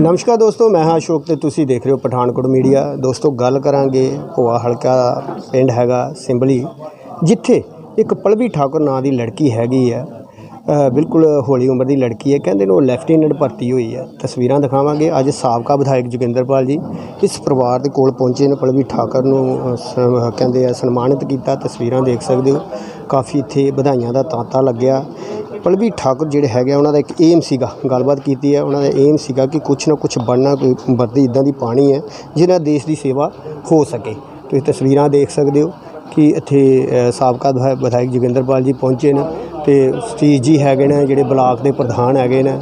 ਨਮਸਕਾਰ ਦੋਸਤੋ, ਮੈਂ ਹਾਂ ਅਸ਼ੋਕ ਤੇ ਤੁਸੀਂ ਦੇਖ ਰਹੇ ਹੋ ਪਠਾਨਕੋਟ ਮੀਡੀਆ। ਦੋਸਤੋ, ਗੱਲ ਕਰਾਂਗੇ ਭੋਆ ਹਲਕਾ ਪਿੰਡ ਹੈਗਾ ਸਿੰਬਲੀ, ਜਿੱਥੇ ਇੱਕ ਪਲਵੀ ਠਾਕੁਰ ਨਾਂ ਦੀ ਲੜਕੀ ਹੈਗੀ ਹੈ ਬਿਲਕੁਲ ਹੌਲੀ ਉਮਰ ਦੀ ਲੜਕੀ ਹੈ ਕਹਿੰਦੇ ਨੇ ਉਹ ਲੈਫਟੀਨੈਂਟ ਭਰਤੀ ਹੋਈ ਹੈ ਤਸਵੀਰਾਂ ਦਿਖਾਵਾਂਗੇ। ਅੱਜ ਸਾਬਕਾ ਵਿਧਾਇਕ ਜੋਗਿੰਦਰਪਾਲ ਜੀ ਇਸ ਪਰਿਵਾਰ ਦੇ ਕੋਲ ਪਹੁੰਚੇ ਨੇ। ਪਲਵੀ ਠਾਕੁਰ ਨੂੰ ਸ- ਕਹਿੰਦੇ ਆ, ਸਨਮਾਨਿਤ ਕੀਤਾ। ਤਸਵੀਰਾਂ ਦੇਖ ਸਕਦੇ ਹੋ। ਕਾਫੀ ਇੱਥੇ ਵਧਾਈਆਂ ਦਾ ਤਾਂਤਾ ਲੱਗਿਆ। ਪਲਵੀ ਠਾਕੁਰ ਜਿਹੜੇ ਹੈਗੇ ਆ, ਉਹਨਾਂ ਦਾ ਇੱਕ ਏਮ ਸੀਗਾ ਗੱਲਬਾਤ ਕੀਤੀ ਹੈ ਉਹਨਾਂ ਦਾ ਏਮ ਸੀਗਾ ਕਿ ਕੁਛ ਨਾ ਕੁਛ ਬਣਨਾ ਕੋਈ ਵਰਦੀ ਇਦਾਂ ਦੀ ਪਾਣੀ ਹੈ ਜਿਹਨਾਂ ਦੇਸ਼ ਦੀ ਸੇਵਾ ਹੋ ਸਕੇ। ਤੁਸੀਂ ਤਸਵੀਰਾਂ ਦੇਖ ਸਕਦੇ ਹੋ ਕਿ ਇੱਥੇ ਸਾਬਕਾ ਵਿਧਾ- ਵਿਧਾਇਕ ਜੋਗਿੰਦਰਪਾਲ ਜੀ ਪਹੁੰਚੇ ਨੇ ਤੇ ਸਤੀਸ਼ ਜੀ ਹੈਗੇ ਨੇ ਜਿਹੜੇ ਬਲਾਕ ਦੇ ਪ੍ਰਧਾਨ ਹੈਗੇ ਨੇ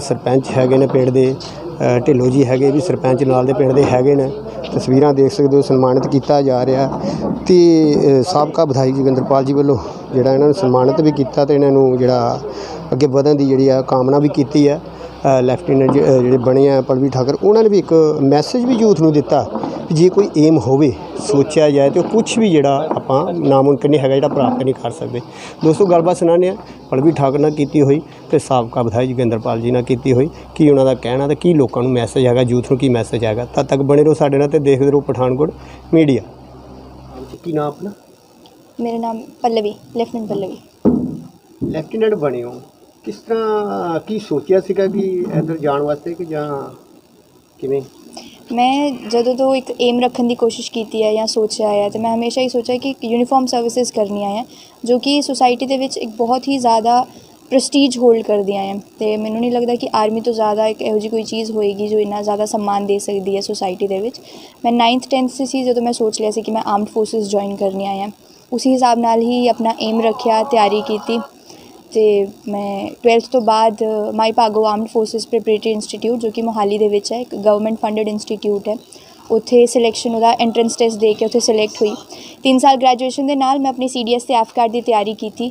ਸਰਪੰਚ ਹੈਗੇ ਨੇ ਪਿੰਡ ਦੇ ਅ, ਢਿੱਲੋਂ ਜੀ ਹੈਗੇ ਵੀ ਸਰਪੰਚ ਨਾਲ ਦੇ ਪਿੰਡ ਦੇ ਹੈਗੇ ਨੇ। ਤਸਵੀਰਾਂ ਦੇਖ ਸਕਦੇ ਹੋ, ਸਨਮਾਨਿਤ ਕੀਤਾ ਜਾ ਰਿਹਾ ਤੇ ਸਾਬਕਾ ਵਿਧਾਇਕ ਜੋਗਿੰਦਰਪਾਲ ਜੀ ਵੱਲੋਂ ਜਿਹੜਾ ਇਹਨਾਂ ਨੂੰ ਸਨਮਾਨਿਤ ਵੀ ਕੀਤਾ ਤੇ ਇਹਨਾਂ ਨੂੰ ਜਿਹੜਾ ਅੱਗੇ ਵਧਣ ਦੀ ਜਿਹੜੀ ਆ ਕਾਮਨਾ ਵੀ ਕੀਤੀ ਹੈ। ਲੈਫਟੀਨੈਂਟ ਜਿਹੜੇ ਬਣੇ ਆ ਪਲਵੀ ਠਾਕਰ, ਉਹਨਾਂ ਨੇ ਵੀ ਇੱਕ ਮੈਸੇਜ ਵੀ ਯੂਥ ਨੂੰ ਦਿੱਤਾ ਕਿ ਜੇ ਕੋਈ ਏਮ ਹੋਵੇ, ਸੋਚਿਆ ਜਾਏ ਤੇ ਕੁਝ ਵੀ ਜਿਹੜਾ ਆਪਾਂ ਨਾਮੁਮਕਿਨ ਨਹੀਂ ਹੈਗਾ ਜਿਹੜਾ ਪ੍ਰਾਪਤ ਨਹੀਂ ਕਰ ਸਕਦੇ। ਦੋਸਤੋ, ਗੱਲਬਾਤ ਸੁਣਾਉਂਦੇ ਆ ਪਲਵੀ ਠਾਕਰ ਨਾਲ ਕੀਤੀ ਹੋਈ ਤੇ ਸਾਬਕਾ ਵਿਧਾਇਕ ਜੋਗਿੰਦਰਪਾਲ ਜੀ ਨਾਲ ਕੀਤੀ ਹੋਈ ਕੀ ਉਹਨਾਂ ਦਾ ਕਹਿਣਾ ਤੇ ਕੀ ਲੋਕਾਂ ਨੂੰ ਮੈਸੇਜ ਹੈਗਾ ਯੂਥ ਨੂੰ ਕੀ ਮੈਸੇਜ ਹੈਗਾ? ਤਦ ਤੱਕ ਬਣੇ ਰਹੋ ਸਾਡੇ ਨਾਲ ਤੇ ਦੇਖਦੇ ਰਹੋ ਪਠਾਨਕੋਟ ਮੀਡੀਆ ਕੀ ਨਾਮ ਆਪਣਾ? ਮੇਰਾ ਨਾਮ ਪੱਲਵੀ ਲੈਫਟੀਨੈਂਟ ਪੱਲਵੀ। ਲੈਫਟੀਨੈਂਟ ਬਣੇ ਹੋ। ਕਿਸ ਤਰ੍ਹਾਂ ਕੀ ਸੋਚਿਆ ਸੀਗਾ ਕਿ ਇੱਧਰ ਜਾਣ ਵਾਸਤੇ ਕਿ ਜਾਂ ਕਿਵੇਂ? ਮੈਂ ਜਦੋਂ ਤੋਂ ਇੱਕ ਏਮ ਰੱਖਣ ਦੀ ਕੋਸ਼ਿਸ਼ ਕੀਤੀ ਹੈ ਜਾਂ ਸੋਚਿਆ ਹੈ ਤੇ ਮੈਂ ਹਮੇਸ਼ਾ ਹੀ ਸੋਚਿਆ ਕਿ ਯੂਨੀਫਾਰਮ ਸਰਵਿਸਿਜ਼ ਕਰਨੀਆਂ ਹੈ ਜੋ ਕਿ ਸੁਸਾਇਟੀ ਦੇ ਵਿੱਚ ਇੱਕ ਬਹੁਤ ਹੀ ਜ਼ਿਆਦਾ ਪ੍ਰੈਸਟੀਜ ਹੋਲਡ ਕਰਦੀਆਂ ਹੈ ਤੇ ਮੈਨੂੰ ਨਹੀਂ ਲੱਗਦਾ ਕਿ ਆਰਮੀ ਤੋਂ ਜ਼ਿਆਦਾ ਇੱਕ ਇਹੋ ਜਿਹੀ ਕੋਈ ਚੀਜ਼ ਹੋਏਗੀ ਜੋ ਇੰਨਾ ਜ਼ਿਆਦਾ ਸਨਮਾਨ ਦੇ ਸਕਦੀ ਹੈ ਸੁਸਾਇਟੀ ਦੇ ਵਿੱਚ। ਮੈਂ 9th 10th 'ਚ ਸੀ ਜਦੋਂ ਮੈਂ ਸੋਚ ਲਿਆ ਸੀ ਕਿ ਮੈਂ ਆਰਮਡ ਫੋਰਸਿਸ ਜੁਆਇਨ ਕਰਨੀਆਂ ਆ। ਉਸੇ ਹਿਸਾਬ ਨਾਲ ਹੀ ਆਪਣਾ ਏਮ ਰੱਖਿਆ, ਤਿਆਰੀ ਕੀਤੀ। ਤੇ ਮੈਂ 12th ਤੋਂ ਬਾਅਦ Mai Bhago armed forces preparatory institute ਜੋ ਕਿ ਮੋਹਾਲੀ ਦੇ ਵਿੱਚ ਹੈ, ਇੱਕ ਗਵਰਨਮੈਂਟ ਫੰਡਡ ਇੰਸਟੀਚਿਊਟ ਹੈ। ਉੱਥੇ ਸਿਲੈਕਸ਼ਨ ਉਹਦਾ ਐਂਟਰੈਂਸ ਟੈਸਟ ਦੇ ਕੇ ਉੱਥੇ ਸਿਲੈਕਟ ਹੋਈ। 3 ਸਾਲ ਗ੍ਰੈਜੂਏਸ਼ਨ ਦੇ ਨਾਲ ਮੈਂ ਆਪਣੀ ਸੀਡੀਐਸ ਤੇ ਐਫਕਾਰਡ ਦੀ ਤਿਆਰੀ ਕੀਤੀ।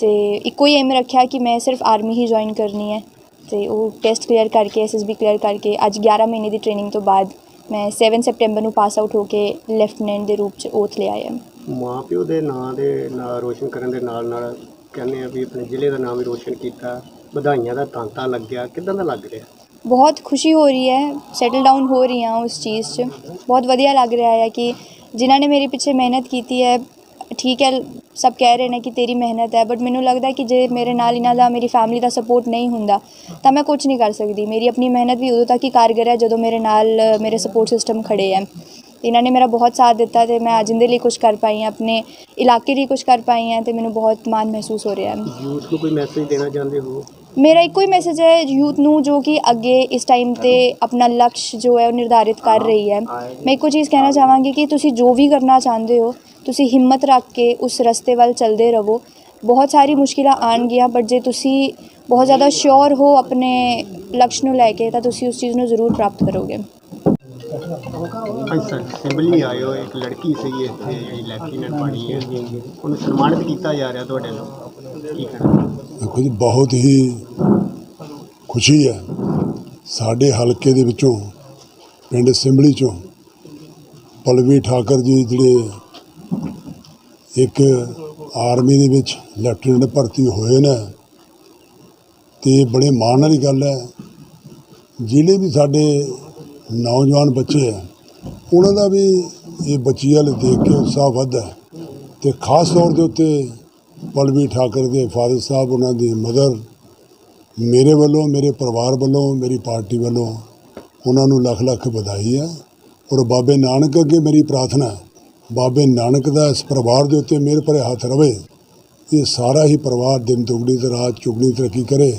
ਤੇ ਇੱਕੋ ਹੀ ਏਮ ਰੱਖਿਆ ਕਿ ਮੈਂ ਸਿਰਫ ਆਰਮੀ ਹੀ ਜੁਆਇਨ ਕਰਨੀ ਹੈ ਤੇ ਉਹ ਟੈਸਟ ਕਲੀਅਰ ਕਰਕੇ ਐਸਐਸਬੀ ਕਲੀਅਰ ਕਰਕੇ ਅੱਜ 11 ਮਹੀਨੇ ਦੀ ਟ੍ਰੇਨਿੰਗ ਤੋਂ ਬਾਅਦ ਮੈਂ 7 ਸੈਪਟੈਂਬਰ ਨੂੰ ਪਾਸ ਆਊਟ ਹੋ ਕੇ ਲੈਫਟੀਨੈਂਟ ਦੇ ਰੂਪ ਚ ਓਥ ਲਿਆ ਹੈ ਮਾਂ ਪਿਓ ਦੇ ਨਾਂ ਦੇ ਨਾਂ ਰੋਸ਼ਨ ਕਰਨ ਦੇ ਨਾਲ ਨਾਲ ਕਹਿੰਦੇ ਆ ਵੀ ਆਪਣੇ ਜ਼ਿਲ੍ਹੇ ਦਾ ਨਾਮ ਵੀ ਰੋਸ਼ਨ ਕੀਤਾ ਵਧਾਈਆਂ ਦਾ ਤਾਂਤਾ ਲੱਗਿਆ ਕਿਦਾਂ ਦਾ ਲੱਗ ਰਿਹਾ? ਬਹੁਤ ਖੁਸ਼ੀ ਹੋ ਰਹੀ ਹੈ ਸੈਟਲ ਡਾਊਨ ਹੋ ਰਹੀ ਹਾਂ ਉਸ ਚੀਜ਼ 'ਚ। ਬਹੁਤ ਵਧੀਆ ਲੱਗ ਰਿਹਾ ਹੈ ਕਿ ਜਿਨ੍ਹਾਂ ਨੇ ਮੇਰੇ ਪਿੱਛੇ ਮਿਹਨਤ ਕੀਤੀ ਹੈ ਠੀਕ ਹੈ, ਸਭ ਕਹਿ ਰਹੇ ਨੇ ਕਿ ਤੇਰੀ ਮਿਹਨਤ ਹੈ ਬਟ ਮੈਨੂੰ ਲੱਗਦਾ ਕਿ ਜੇ ਮੇਰੇ ਨਾਲ ਇਹਨਾਂ ਦਾ, ਮੇਰੀ ਫੈਮਿਲੀ ਦਾ ਸਪੋਰਟ ਨਹੀਂ ਹੁੰਦਾ, ਤਾਂ ਮੈਂ ਕੁਝ ਨਹੀਂ ਕਰ ਸਕਦੀ। ਮੇਰੀ ਆਪਣੀ ਮਿਹਨਤ ਵੀ ਉਦੋਂ ਤੱਕ ਹੀ ਕਾਰਗਰ ਹੈ ਜਦੋਂ ਮੇਰੇ ਨਾਲ, ਮੇਰੇ ਸਪੋਰਟ ਸਿਸਟਮ ਖੜੇ ਹੈ। ਇਹਨਾਂ ਨੇ ਮੇਰਾ ਬਹੁਤ ਸਾਥ ਦਿੱਤਾ ਤੇ ਮੈਂ ਅੱਜ ਇਹਦੇ ਲਈ ਕੁਝ ਕਰ ਪਾਈ ਹਾਂ, ਆਪਣੇ ਇਲਾਕੇ ਲਈ ਕੁਝ ਕਰ ਪਾਈ ਹਾਂ ਤੇ ਮੈਨੂੰ ਬਹੁਤ ਮਾਣ ਮਹਿਸੂਸ ਹੋ ਰਿਹਾ ਹੈ। ਯੂਥ ਨੂੰ ਕੋਈ ਮੈਸੇਜ ਦੇਣਾ ਚਾਹੁੰਦੇ ਹੋ? ਮੇਰਾ ਇੱਕੋ ਹੀ ਮੈਸੇਜ ਹੈ ਯੂਥ ਨੂੰ ਜੋ ਕਿ ਅੱਗੇ ਇਸ ਟਾਈਮ ਤੇ ਆਪਣਾ ਲਕਸ਼ ਜੋ ਹੈ ਉਹ ਨਿਰਧਾਰਿਤ ਕਰ ਰਹੀ ਹੈ। ਮੈਂ ਇੱਕੋ ਚੀਜ਼ ਕਹਿਣਾ ਚਾਹਾਂਗੀ ਕਿ ਤੁਸੀਂ ਜੋ ਵੀ ਕਰਨਾ ਚਾਹੁੰਦੇ ਹੋ ਤੁਸੀਂ ਹਿੰਮਤ ਰੱਖ ਕੇ ਉਸ ਰਸਤੇ ਵੱਲ ਚੱਲਦੇ ਰਹੋ। ਬਹੁਤ ਸਾਰੀ ਮੁਸ਼ਕਿਲਾਂ ਆਉਣਗੀਆਂ ਬਟ ਜੇ ਤੁਸੀਂ ਬਹੁਤ ਜ਼ਿਆਦਾ ਸ਼ੋਰ ਹੋ ਆਪਣੇ ਲਕਸ਼ ਨੂੰ ਲੈ ਕੇ ਤਾਂ ਤੁਸੀਂ ਉਸ ਚੀਜ਼ ਨੂੰ ਜ਼ਰੂਰ ਪ੍ਰਾਪਤ ਕਰੋਗੇ। ਅੱਛਾ ਸਿੰਬਲੀ ਆਇਓ ਇੱਕ ਲੜਕੀ ਸੀ ਇੱਥੇ ਜਿਹੜੀ ਲੈਫਟੀਨੈਂਟ ਬਣੀ ਹੈ। ਉਹਨੂੰ ਸਨਮਾਨਿਤ ਕੀਤਾ ਜਾ ਰਿਹਾ ਤੁਹਾਡੇ ਨਾਲ। ਦੇਖੋ ਜੀ, ਬਹੁਤ ਹੀ ਖੁਸ਼ੀ ਹੈ। ਸਾਡੇ ਹਲਕੇ ਦੇ ਵਿੱਚੋਂ, ਪਿੰਡ ਸਿੰਬਲੀ ਚੋਂ ਪਲਵੀ ਠਾਕਰ ਜੀ ਜਿਹੜੇ ਇੱਕ ਆਰਮੀ ਦੇ ਵਿੱਚ ਲੈਫਟੀਨੈਂਟ ਭਰਤੀ ਹੋਏ ਨੇ ਤੇ ਬੜੇ ਮਾਣ ਵਾਲੀ ਗੱਲ ਹੈ। ਜਿਹੜੇ ਵੀ ਸਾਡੇ ਨੌਜਵਾਨ ਬੱਚੇ ਆ ਉਹਨਾਂ ਦਾ ਵੀ ਇਹ ਬੱਚੀ ਵਾਲੇ ਦੇਖ ਕੇ ਉਤਸ਼ਾਹ ਵੱਧਦਾ ਹੈ ਤੇ ਖਾਸ ਤੌਰ ਦੇ ਉੱਤੇ ਪਲਵੀ ਠਾਕਰ ਦੇ ਫਾਦਰ ਸਾਹਿਬ, ਉਹਨਾਂ ਦੀ ਮਦਰ, ਮੇਰੇ ਵੱਲੋਂ, ਮੇਰੇ ਪਰਿਵਾਰ ਵੱਲੋਂ, ਮੇਰੀ ਪਾਰਟੀ ਵੱਲੋਂ ਉਹਨਾਂ ਨੂੰ ਲੱਖ ਲੱਖ ਵਧਾਈ ਹੈ ਔਰ ਬਾਬੇ ਨਾਨਕ ਅੱਗੇ ਮੇਰੀ ਪ੍ਰਾਰਥਨਾ ਹੈ। ਬਾਬੇ ਨਾਨਕ ਦਾ ਇਸ ਪਰਿਵਾਰ ਦੇ ਉੱਤੇ ਮੇਰੇ ਭਰੇ ਹੱਥ ਰਵੇ। ਇਹ ਸਾਰਾ ਹੀ ਪਰਿਵਾਰ ਦਿਨ ਦੁਗਣੀ ਤੇ ਰਾਤ ਚੁਗਣੀ ਤਰੱਕੀ ਕਰੇ,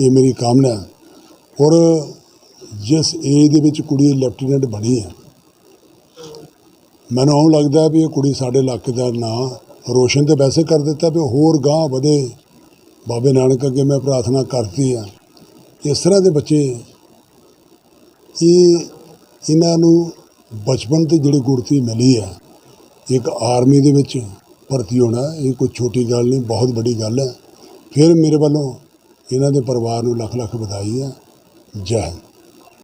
ਇਹ ਮੇਰੀ ਕਾਮਨਾ ਹੈ। ਔਰ ਜਿਸ ਏਜ ਦੇ ਵਿੱਚ ਕੁੜੀ ਲੈਫਟੀਨੈਂਟ ਬਣੀ ਹੈ, ਮੈਨੂੰ ਇਉਂ ਲੱਗਦਾ ਵੀ ਇਹ ਕੁੜੀ ਸਾਡੇ ਇਲਾਕੇ ਦਾ ਨਾਂ ਰੋਸ਼ਨ ਤੇ ਵੈਸੇ ਕਰ ਦਿੱਤਾ ਵੀ ਹੋਰ ਗਾਂ ਵਧੇ। ਬਾਬੇ ਨਾਨਕ ਅੱਗੇ ਮੈਂ ਪ੍ਰਾਰਥਨਾ ਕਰਤੀ ਆ। ਇਸ ਤਰ੍ਹਾਂ ਦੇ ਬੱਚੇ ਇਹ ਇਹਨਾਂ ਨੂੰ ਬਚਪਨ ਤੇ ਜਿਹੜੀ ਗੁਰਤੀ ਮਿਲੀ ਹੈ ਇੱਕ ਆਰਮੀ ਦੇ ਵਿੱਚ ਭਰਤੀ ਹੋਣਾ, ਇਹ ਕੋਈ ਛੋਟੀ ਗੱਲ ਨਹੀਂ, ਬਹੁਤ ਵੱਡੀ ਗੱਲ ਹੈ ਫਿਰ ਮੇਰੇ ਵੱਲੋਂ ਇਹਨਾਂ ਦੇ ਪਰਿਵਾਰ ਨੂੰ ਲੱਖ ਲੱਖ ਵਧਾਈ ਹੈ ਜੈ ਹਿੰਦ।